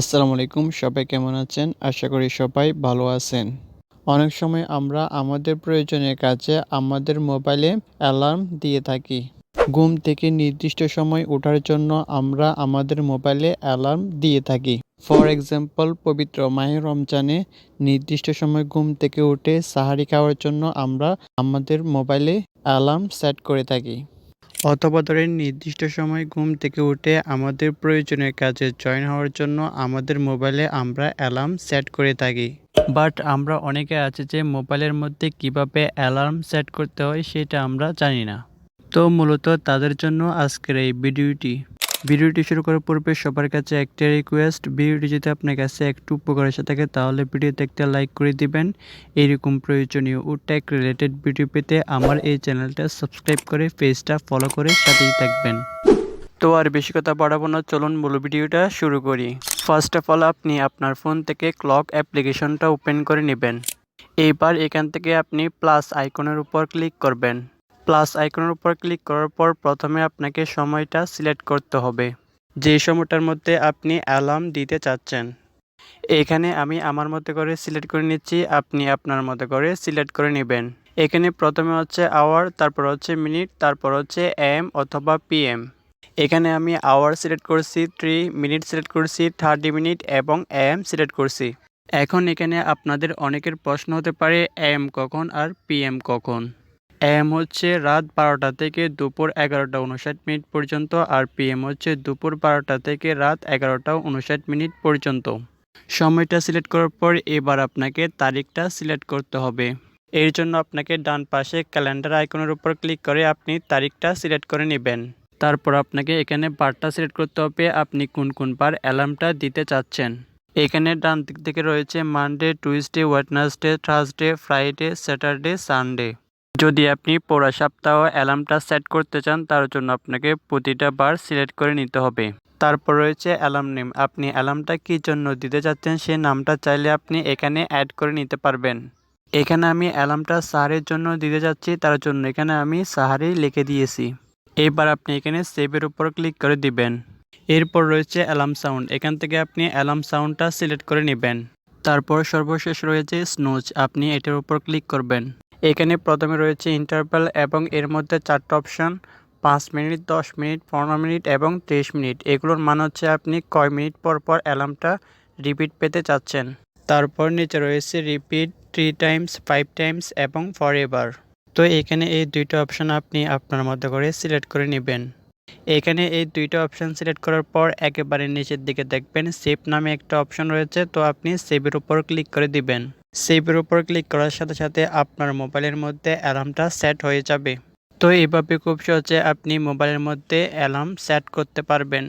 আসসালামু আলাইকুম, সবাই কেমন আছেন? আশা করি সবাই ভালো আছেন। অনেক সময় আমরা আমাদের প্রয়োজনের কাজে আমাদের মোবাইলে অ্যালার্ম দিয়ে থাকি। ঘুম থেকে নির্দিষ্ট সময় ওঠার জন্য আমরা আমাদের মোবাইলে অ্যালার্ম দিয়ে থাকি। ফর এক্সাম্পল, পবিত্র মাহে রমজানে নির্দিষ্ট সময় ঘুম থেকে উঠে সাহারি খাওয়ার জন্য আমরা আমাদের মোবাইলে অ্যালার্ম সেট করে থাকি। অথবা ধরেন নির্দিষ্ট সময় ঘুম থেকে উঠে আমাদের প্রয়োজনের কাজে জয়েন হওয়ার জন্য আমাদের মোবাইলে আমরা অ্যালার্ম সেট করে থাকি। বাট আমরা অনেকে আছে যে মোবাইলের মধ্যে কীভাবে অ্যালার্ম সেট করতে হয় সেটা আমরা জানি না। তো মূলত তাদের জন্য আজকের এই ভিডিওটি। ভিডিওটি শুরু করার পূর্বে সবার কাছে একটা রিকোয়েস্ট ভিডিওটি যদি আপনার কাছে একটু উপকার এসে থাকে, তাহলে ভিডিওতে একটা লাইক করে দিবেন। এইরকম প্রয়োজনীয় ও টেক রিলেটেড ভিডিও পেতে আমার এই চ্যানেলটা সাবস্ক্রাইব করে পেজটা ফলো করে সাথেই থাকবেন। তো আর বেশি কথা বাড়াবো না, চলুন মূল ভিডিওটা শুরু করি। ফার্স্ট অফ অল আপনি আপনার ফোন থেকে ক্লক অ্যাপ্লিকেশনটা ওপেন করে নেবেন। এইবার এখান থেকে আপনি প্লাস আইকনের উপর ক্লিক করবেন। প্লাস আইকনের উপর ক্লিক করার পর প্রথমে আপনাকে সময়টা সিলেক্ট করতে হবে। যে সময়টার মধ্যে আপনি অ্যালার্ম দিতে চাচ্ছেন। এখানে আমি আমার মতো করে সিলেক্ট করে নিচ্ছি, আপনি আপনার মতো করে সিলেক্ট করে নেবেন। এখানে প্রথমে হচ্ছে আওয়ার তারপর হচ্ছে মিনিট তারপর হচ্ছে এম অথবা পিএম এখানে আমি আওয়ার সিলেক্ট করছি থ্রি মিনিট সিলেক্ট করছি থার্টি মিনিট এবং এম সিলেক্ট করছি। এখন এখানে আপনাদের অনেকের প্রশ্ন হতে পারে এম কখন আর পিএম কখন? এম হচ্ছে রাত বারোটা থেকে দুপুর এগারোটা উনষাট মিনিট পর্যন্ত আর পিএম হচ্ছে দুপুর বারোটা থেকে রাত এগারোটা উনষাট মিনিট পর্যন্ত। সময়টা সিলেক্ট করার পর এবার আপনাকে তারিখটা সিলেক্ট করতে হবে। এর জন্য আপনাকে ডান পাশে ক্যালেন্ডার আইকনের উপর ক্লিক করে আপনি তারিখটা সিলেক্ট করে নেবেন। তারপর আপনাকে এখানে বারটা সিলেক্ট করতে হবে, আপনি কোন কোন বার অ্যালার্মটা দিতে চাচ্ছেন। এখানে ডান দিক থেকে রয়েছে Monday Tuesday Wednesday Thursday Friday Saturday Sunday যদি আপনি পড়া সপ্তাহ অ্যালার্মটা সেট করতে চান, তার জন্য আপনাকে প্রতিটা বার সিলেক্ট করে নিতে হবে। তারপর রয়েছে অ্যালার্ম নেম। আপনি অ্যালার্মটা কী জন্য দিতে চাচ্ছেন সেই নামটা চাইলে আপনি এখানে অ্যাড করে নিতে পারবেন। এখানে আমি অ্যালার্মটা সাহারের জন্য দিতে যাচ্ছি, তার জন্য এখানে আমি সাহারি লিখে দিয়েছি। এবার আপনি এখানে সেভের উপর ক্লিক করে দিবেন। এরপর রয়েছে অ্যালার্ম সাউন্ড। এখান থেকে আপনি অ্যালার্ম সাউন্ডটা সিলেক্ট করে নেবেন। তারপর সর্বশেষ রয়েছে স্নোজ। আপনি এটার উপর ক্লিক করবেন। এখানে প্রথমে রয়েছে ইন্টারভ্যাল এবং এর মধ্যে চারটা অপশান পাঁচ মিনিট, দশ মিনিট, পনেরো মিনিট এবং তেইশ মিনিট। এগুলোর মান হচ্ছে আপনি কয় মিনিট পর পর অ্যালার্মটা রিপিট পেতে চাচ্ছেন। তারপর নিচে রয়েছে repeat three times five times এবং ফর এভার তো এখানে এই দুইটা অপশান আপনি আপনার মধ্যে করে সিলেক্ট করে নেবেন। এখানে এই দুইটা অপশান সিলেক্ট করার পর একেবারে নিচের দিকে দেখবেন সেভ নামে একটা অপশান রয়েছে, তো আপনি সেভের উপর ক্লিক করে দিবেন। সেভের উপর ক্লিক করার সাথে সাথে আপনার মোবাইলের মধ্যে অ্যালার্মটা সেট হয়ে যাবে। তো এইভাবে খুব সহজে আপনি মোবাইলের মধ্যে অ্যালার্ম সেট করতে পারবেন।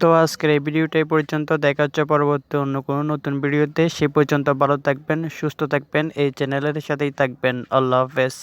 তো আজকের এই ভিডিওটাই পর্যন্ত, দেখা হচ্ছে পরবর্তী অন্য কোনো নতুন ভিডিওতে। সে পর্যন্ত ভালো থাকবেন, সুস্থ থাকবেন, এই চ্যানেলের সাথেই থাকবেন। আল্লাহ হাফেজ।